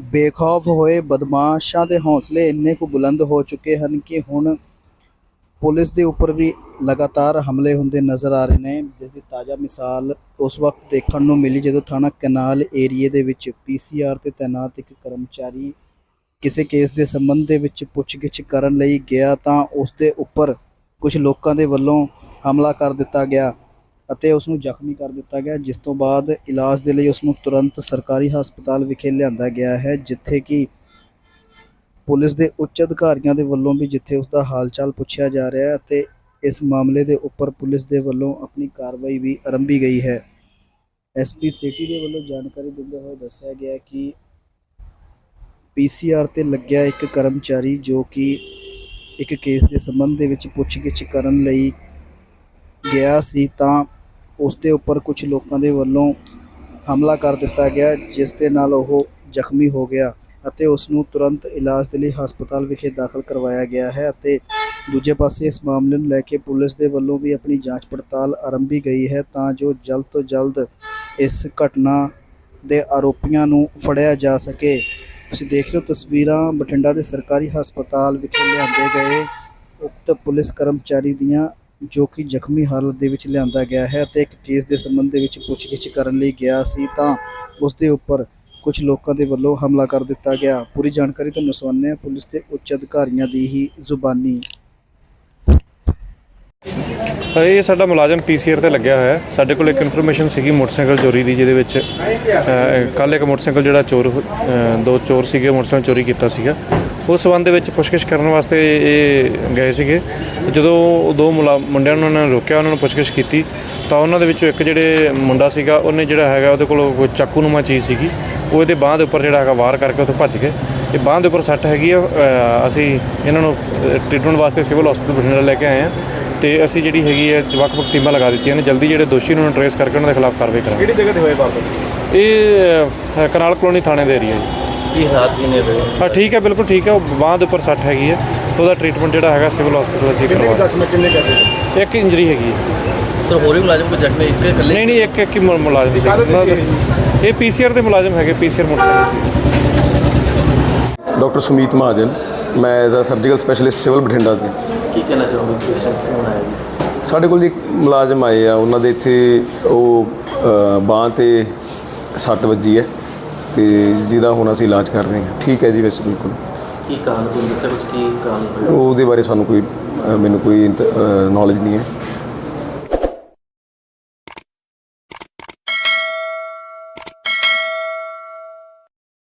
ਬੇਖੌਫ ਹੋਏ ਬਦਮਾਸ਼ਾਂ ਦੇ ਹੌਸਲੇ ਇੰਨੇ ਕੁ ਬੁਲੰਦ ਹੋ ਚੁੱਕੇ ਹਨ ਕਿ ਹੁਣ ਪੁਲਿਸ ਦੇ ਉੱਪਰ ਵੀ ਲਗਾਤਾਰ ਹਮਲੇ ਹੁੰਦੇ ਨਜ਼ਰ ਆ ਰਹੇ ਨੇ, ਜਿਸ ਦੀ ਤਾਜ਼ਾ ਮਿਸਾਲ ਉਸ ਵਕਤ ਦੇਖਣ ਨੂੰ ਮਿਲੀ ਜਦੋਂ ਥਾਣਾ ਕਨਾਲ ਏਰੀਏ ਦੇ ਵਿੱਚ ਪੀਸੀਆਰ ਤੇ ਤੈਨਾਤ ਇੱਕ ਕਰਮਚਾਰੀ ਕਿਸੇ ਕੇਸ ਦੇ ਸੰਬੰਧ ਦੇ ਵਿੱਚ ਪੁੱਛਗਿੱਛ ਕਰਨ ਲਈ ਗਿਆ ਤਾਂ ਉਸ ਦੇ ਉੱਪਰ ਕੁਝ ਲੋਕਾਂ ਦੇ ਵੱਲੋਂ ਹਮਲਾ ਕਰ ਦਿੱਤਾ ਗਿਆ। ਅਤੇ ਉਸ ਨੂੰ ਜ਼ਖਮੀ ਕਰ ਦਿੱਤਾ ਗਿਆ, ਜਿਸ ਤੋਂ ਬਾਅਦ ਇਲਾਜ ਦੇ ਲਈ ਉਸ ਨੂੰ ਤੁਰੰਤ ਸਰਕਾਰੀ ਹਸਪਤਾਲ ਵਿਖੇ ਲਿਆਂਦਾ ਗਿਆ ਹੈ, ਜਿੱਥੇ ਕਿ ਪੁਲਿਸ ਦੇ ਉੱਚ ਅਧਿਕਾਰੀਆਂ ਦੇ ਵੱਲੋਂ ਵੀ ਜਿੱਥੇ ਉਸ ਦਾ ਹਾਲਚਾਲ ਪੁੱਛਿਆ ਜਾ ਰਿਹਾ ਹੈ ਅਤੇ ਇਸ ਮਾਮਲੇ ਦੇ ਉੱਪਰ ਪੁਲਿਸ ਦੇ ਵੱਲੋਂ ਆਪਣੀ ਕਾਰਵਾਈ ਵੀ ਆਰੰਭੀ ਗਈ ਹੈ। ਐਸਪੀ ਸਿਟੀ ਦੇ ਵੱਲੋਂ ਜਾਣਕਾਰੀ ਦਿੰਦੇ ਹੋਏ ਦੱਸਿਆ ਗਿਆ ਕਿ ਪੀਸੀਆਰ ਤੇ ਲੱਗਿਆ ਇੱਕ ਕਰਮਚਾਰੀ ਜੋ ਕਿ ਇੱਕ ਕੇਸ ਦੇ ਸੰਬੰਧ ਦੇ ਵਿੱਚ ਪੁੱਛਗਿੱਛ ਕਰਨ ਲਈ ਗਿਆ ਸੀ ਤਾਂ ਉਸ ਦੇ ਉੱਪਰ ਕੁਝ ਲੋਕਾਂ ਦੇ ਵੱਲੋਂ ਹਮਲਾ ਕਰ ਦਿੱਤਾ ਗਿਆ, ਜਿਸ ਦੇ ਨਾਲ ਉਹ ਜ਼ਖਮੀ ਹੋ ਗਿਆ ਅਤੇ ਉਸ ਨੂੰ ਤੁਰੰਤ ਇਲਾਜ ਦੇ ਲਈ ਹਸਪਤਾਲ ਵਿਖੇ ਦਾਖਲ ਕਰਵਾਇਆ ਗਿਆ ਹੈ ਅਤੇ ਦੂਜੇ ਪਾਸੇ ਇਸ ਮਾਮਲੇ ਨੂੰ ਲੈ ਕੇ ਪੁਲਿਸ ਦੇ ਵੱਲੋਂ ਵੀ ਆਪਣੀ ਜਾਂਚ ਪੜਤਾਲ ਆਰੰਭੀ ਗਈ ਹੈ ਤਾਂ ਜੋ ਜਲਦ ਤੋਂ ਜਲਦ ਇਸ ਘਟਨਾ ਦੇ ਆਰੋਪੀਆਂ ਨੂੰ ਫੜਿਆ ਜਾ ਸਕੇ। ਤੁਸੀਂ ਦੇਖ ਰਹੇ ਹੋ ਤਸਵੀਰਾਂ ਬਠਿੰਡਾ ਦੇ ਸਰਕਾਰੀ ਹਸਪਤਾਲ ਵਿਖੇ ਲਿਆਂਦੇ ਗਏ ਉਕਤ ਪੁਲਿਸ ਕਰਮਚਾਰੀ ਦੀਆਂ ਜੋ ਕਿ ਜ਼ਖਮੀ ਹਾਲਤ ਦੇ ਵਿੱਚ ਲਿਆਂਦਾ ਗਿਆ ਹੈ ਅਤੇ ਇੱਕ ਕੇਸ ਦੇ ਸੰਬੰਧ ਦੇ ਵਿੱਚ ਪੁੱਛਗਿੱਛ ਕਰਨ ਲਈ ਗਿਆ ਸੀ ਤਾਂ ਉਸ ਦੇ ਉੱਪਰ ਕੁਝ ਲੋਕਾਂ ਦੇ ਵੱਲੋਂ ਹਮਲਾ ਕਰ ਦਿੱਤਾ ਗਿਆ। ਪੂਰੀ ਜਾਣਕਾਰੀ ਤੁਹਾਨੂੰ ਸੁਣਾਉਂਦੇ ਹਾਂ। ਪੁਲਿਸ ਦੇ ਉੱਚ ਅਧਿਕਾਰੀਆਂ ਦੀ ਹੀ ਜ਼ੁਬਾਨੀ। ਇਹ ਸਾਡਾ ਮੁਲਾਜ਼ਮ ਪੀਸੀਆਰ ਤੇ ਲੱਗਿਆ ਹੋਇਆ ਸਾਡੇ ਕੋਲ ਇੱਕ ਇਨਫੋਰਮੇਸ਼ਨ ਸੀਗੀ ਮੋਟਰਸਾਈਕਲ ਚੋਰੀ ਦੀ, ਜਿਹਦੇ ਵਿੱਚ ਕੱਲ ਇੱਕ ਮੋਟਰਸਾਈਕਲ ਜਿਹੜਾ ਚੋਰ ਦੋ ਚੋਰ ਸੀਗੇ, ਮੋਟਰਸਾਈਕਲ ਚੋਰੀ ਕੀਤਾ ਸੀਗਾ। ਉਸ ਸਬੰਧ ਦੇ ਵਿੱਚ ਪੁੱਛਗਿੱਛ ਕਰਨ ਵਾਸਤੇ ਇਹ ਗਏ ਸੀਗੇ। ਜਦੋਂ ਉਹ ਦੋ ਮੁੰਡਿਆਂ ਨੂੰ ਉਹਨਾਂ ਨੇ ਰੋਕਿਆ ਉਹਨਾਂ ਨੂੰ ਪੁੱਛਗਿੱਛ ਕੀਤੀ ਤਾਂ ਉਹਨਾਂ ਦੇ ਵਿੱਚੋਂ ਇੱਕ ਜਿਹੜੇ ਮੁੰਡਾ ਸੀਗਾ ਉਹਨੇ ਜਿਹੜਾ ਹੈਗਾ ਉਹਦੇ ਕੋਲ ਕੋਈ ਚਾਕੂ ਨੂੰਮਾ ਚੀਜ਼ ਸੀਗੀ ਉਹ ਇਹਦੇ ਬਾਹ ਦੇ ਉੱਪਰ ਜਿਹੜਾ ਹੈਗਾ ਵਾਰ ਕਰਕੇ ਉੱਥੋਂ ਭੱਜ ਗਏ। ਇਹ ਬਾਹ ਦੇ ਉੱਪਰ ਸੱਟ ਹੈਗੀ ਆ ਅਸੀਂ ਇਹਨਾਂ ਨੂੰ ਟ੍ਰੀਟਮੈਂਟ ਵਾਸਤੇ ਸਿਵਲ ਹਸਪੀਟਲ ਬਠਿੰਡਾ ਲੈ ਕੇ ਆਏ ਆ ਤੇ ਅਸੀਂ ਜਿਹੜੀ ਹੈਗੀ ਹੈ ਵੱਖ-ਵੱਖ ਟੀਮਾਂ ਲਗਾ ਦਿੱਤੀਆਂ ਨੇ ਜਲਦੀ ਜਿਹੜੇ ਦੋਸ਼ੀ ਨੂੰ ਟਰੇਸ ਕਰਕੇ ਉਹਨਾਂ ਦੇ ਖਿਲਾਫ ਕਾਰਵਾਈ ਕਰਾਂਗੇ। ਕਿਹੜੀ ਜਗ੍ਹਾ ਤੇ ਹੋਏ ਵਾਰਦਾਤ ਇਹ ਕਨਾਲ ਕਲੋਨੀ ਥਾਣੇ ਦੇ ਏਰੀਆ ਜੀ। ਕੀ ਹਾਲਾਤ ਕੀ ਨੇ ਫਿਰ ਹਾਂ ਠੀਕ ਹੈ ਬਿਲਕੁਲ ਠੀਕ ਹੈ। ਉਹ ਬਾਂਹ ਦੇ ਉੱਪਰ ਸੱਟ ਹੈਗੀ ਹੈ ਤੇ ਉਹਦਾ ਟ੍ਰੀਟਮੈਂਟ ਜਿਹੜਾ ਹੈਗਾ ਸਿਵਲ ਹਸਪੀਟਲ ਅਸੀਂ ਕਿੰਨੇ ਕਰਵਾ ਜ਼ਖਮੀ ਕਿੰਨੇ ਕਰਦੇ ਇੱਕ ਇੰਜਰੀ ਹੈਗੀ ਹੈ। ਸਰ ਹੋਰ ਵੀ ਮੁਲਾਜ਼ਮ ਕੋਈ ਜ਼ਖਮੀ ਇੱਕ ਇਕੱਲੇ ਨਹੀਂ ਨਹੀਂ ਇੱਕ ਇੱਕ ਹੀ ਮੁ- ਮੁਲਾਜ਼ਮ ਸੀ। ਤੇ ਸੀ ਇਹ ਪੀਸੀਆਰ ਦੇ ਮੁਲਾਜ਼ਮ ਹੈਗੇ ਪੀਸੀਆਰ ਮੋਟਰਸਾਈਕਲ ਸੀ। ਡਾਕਟਰ ਸੁਮੀਤ ਮਹਾਜਨ ਮੈਂ as uh surgical specialist civil Bathinda ਦੇ ਕੀ ਕਹਿਣਾ ਚਾਹੋਗੇ? ਪੇਸ਼ੈਂਟ ਫੋਨ ਆਇਆ ਜੀ? ਸਾਡੇ ਕੋਲ ਜੀ ਇੱਕ ਮੁਲਾਜ਼ਮ ਆਏ ਆ ਉਹਨਾਂ ਦੇ ਇੱਥੇ ਉਹ ਬਾਹ ਤੇ ਸੱਟ ਵੱਜੀ ਹੈ। ਤੇ ਜਿਹਦਾ ਹੁਣ ਅਸੀਂ ਇਲਾਜ ਕਰ ਰਹੇ ਹਾਂ। ਠੀਕ ਹੈ ਜੀ ਵੈਸੇ ਬਿਲਕੁਲ। ਕੀ ਕਾਰਨ ਕੋਈ ਦੱਸਿਆ ਕੁਝ ਕੀ ਕਾਰਨ? ਉਹਦੇ ਬਾਰੇ ਸਾਨੂੰ ਕੋਈ ਅ, ਮੈਨੂੰ ਕੋਈ ਨੌਲੇਜ ਨਹੀਂ ਹੈ।